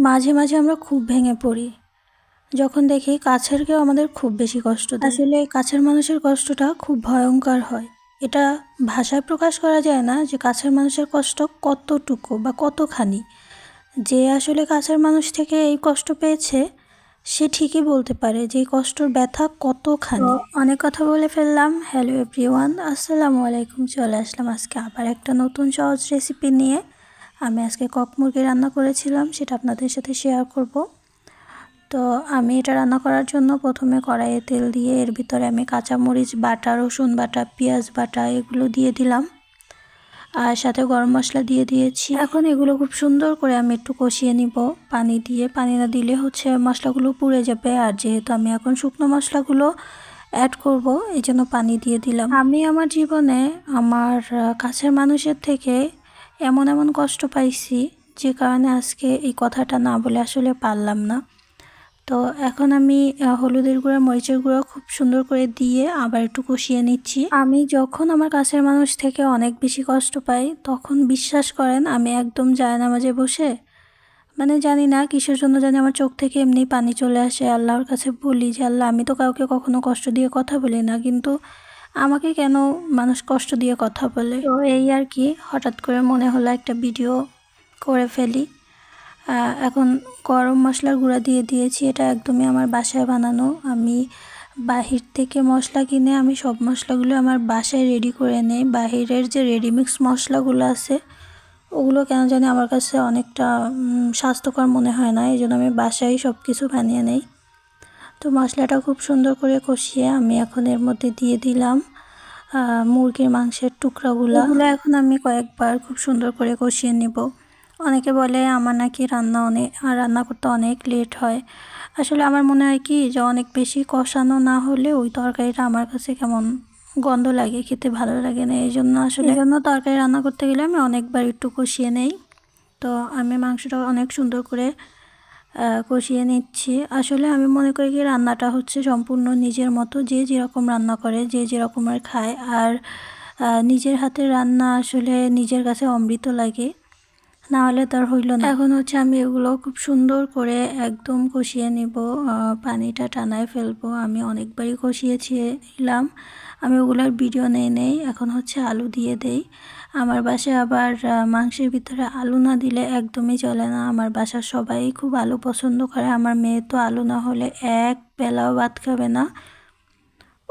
মাঝে মাঝে আমরা খুব ভেঙে পড়ি। যখন দেখি কাছের কেউ আমাদের খুব বেশি কষ্ট দেয়। আসলে কাছের মানুষের কষ্টটা খুব ভয়ঙ্কর হয়। এটা ভাষায় প্রকাশ করা যায় না যে কাছের মানুষের কষ্ট কতটুকু বা কতখানি। যে আসলে কাছের মানুষ থেকে এই কষ্ট পেয়েছে সে ঠিকই বলতে পারে যে এই কষ্টর ব্যথা কতখানি। অনেক কথা বলে ফেললাম। হ্যালো এভরিওয়ান আসসালামু আলাইকুম চলে আসলাম আজকে আবার একটা নতুন সহজ রেসিপি নিয়ে। আমি আজকে কক মুরগি রান্না করেছিলাম, সেটা আপনাদের সাথে শেয়ার করব। তো আমি এটা রান্না করার জন্য প্রথমে কড়াইয়ে তেল দিয়ে, এর ভিতরে আমি কাঁচামরিচ বাটা, রসুন বাটা, পেঁয়াজ বাটা এগুলো দিয়ে দিলাম। আর সাথে গরম মশলা দিয়ে দিয়েছি। এখন এগুলো খুব সুন্দর করে আমি একটু কষিয়ে নিব পানি দিয়ে। পানি না দিলে হচ্ছে মশলাগুলো পুড়ে যাবে। আর যেহেতু আমি এখন শুকনো মশলাগুলো অ্যাড করব, এই জন্য পানি দিয়ে দিলাম। আমি আমার জীবনে আমার কাছের মানুষের থেকে এমন এমন কষ্ট পাইছি যে কারণে আজকে এই কথাটা না বলে আসলে পারলাম না। তো এখন আমি হলুদের গুঁড়া, মরিচের গুঁড়া খুব সুন্দর করে দিয়ে আবার একটু কষিয়ে নিচ্ছি। আমি যখন আমার কাছের মানুষ থেকে অনেক বেশি কষ্ট পাই, তখন বিশ্বাস করেন আমি একদম যায় নামাজে বসে মানে জানি না কিসের জন্য জানি আমার চোখ থেকে এমনি পানি চলে আসে। আল্লাহর কাছে বলি যে, আল্লাহ, আমি তো কাউকে কখনো কষ্ট দিয়ে কথা বলি না। কিন্তু আমাকে কেন মানুষ কষ্ট দিয়ে কথা বলে? তো এই আর কি, হঠাৎ করে মনে হলো একটা ভিডিও করে ফেলি। এখন গরম মশলার গুঁড়া দিয়ে দিয়েছি, এটা একদমই আমার বাসায় বানানো। আমি বাহির থেকে মশলা কিনে, আমি সব মশলাগুলো আমার বাসায় রেডি করে নেই। বাহিরের যে রেডিমিক্স মশলাগুলো আছে, ওগুলো কেন জানি আমার কাছে অনেকটা স্বাস্থ্যকর মনে হয় না। এই জন্য আমি বাসায় সব কিছু বানিয়ে নেই। তো মশলাটা খুব সুন্দর করে কষিয়ে আমি এখন এর মধ্যে দিয়ে দিলাম মুরগির মাংসের টুকরাগুলো। এগুলো এখন আমি কয়েকবার খুব সুন্দর করে কষিয়ে নিব। অনেকে বলে আমার নাকি রান্না অনেক রান্না করতে অনেক লেট হয়। আসলে আমার মনে হয় কি যে অনেক বেশি কষানো না হলে ওই তরকারিটা আমার কাছে কেমন গন্ধ লাগে, খেতে ভালো লাগে না, এই জন্য আসলে জন্য তরকারি রান্না করতে গেলে আমি অনেকবার একটু কষিয়ে নেই। তো আমি মাংসটা অনেক সুন্দর করে কষিয়ে নিচ্ছি। আসলে আমি মনে করি কি, রান্নাটা হচ্ছে সম্পূর্ণ নিজের মতো। যে যেরকম রান্না করে, যে যেরকমের খায়। আর নিজের হাতে রান্না আসলে নিজের কাছে অমৃত লাগে। না হলে তার হইল না। এখন হচ্ছে আমি এগুলো খুব সুন্দর করে একদম কষিয়ে নিব পানিটা টানায় ফেলব। আমি অনেকবারই কষিয়েছিলাম। আমি ওগুলোর ভিডিও নেই নেই। এখন হচ্ছে আলু দিয়ে দেই। আমার বাসায় আবার মাংসের ভিতরে আলু না দিলে একদমই চলে না। আমার বাসার সবাই খুব আলু পছন্দ করে। আমার মেয়ে তো আলু না হলে এক বেলাও ভাত খাবে না।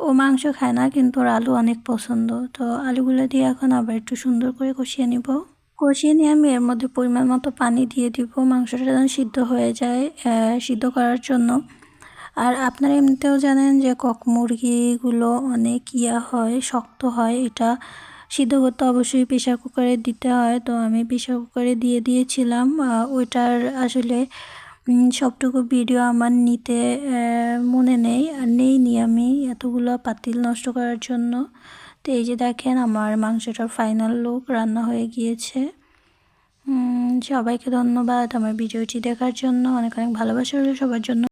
ও মাংস খায় না, কিন্তু ওর আলু অনেক পছন্দ। তো আলুগুলো দিয়ে এখন আবার একটু সুন্দর করে কষিয়ে নিব। কষিয়ে নিয়ে আমি এর মধ্যে পরিমাণ মতো পানি দিয়ে দিব। মাংসটা যেন সিদ্ধ হয়ে যায় সিদ্ধ করার জন্য। আর আপনারা এমনিতেও জানেন যে কক মুরগিগুলো অনেক ইয়া হয়, শক্ত হয়। এটা সিদ্ধ করতে অবশ্যই প্রেশার কুকারে দিতে হয়। তো আমি প্রেশার কুকারে দিয়ে দিয়েছিলাম। ওইটার আসলে সবটুকু ভিডিও আমার নিতে মনে নেই। আর নেই নি আমি এতগুলো পাতিল নষ্ট করার জন্য। তো এই যে দেখেন আমার মাংসটার ফাইনাল লুক রান্না হয়ে গিয়েছে। সবাইকে ধন্যবাদ আমার ভিডিওটি দেখার জন্য। অনেক অনেক ভালোবাসা হলো সবার জন্য।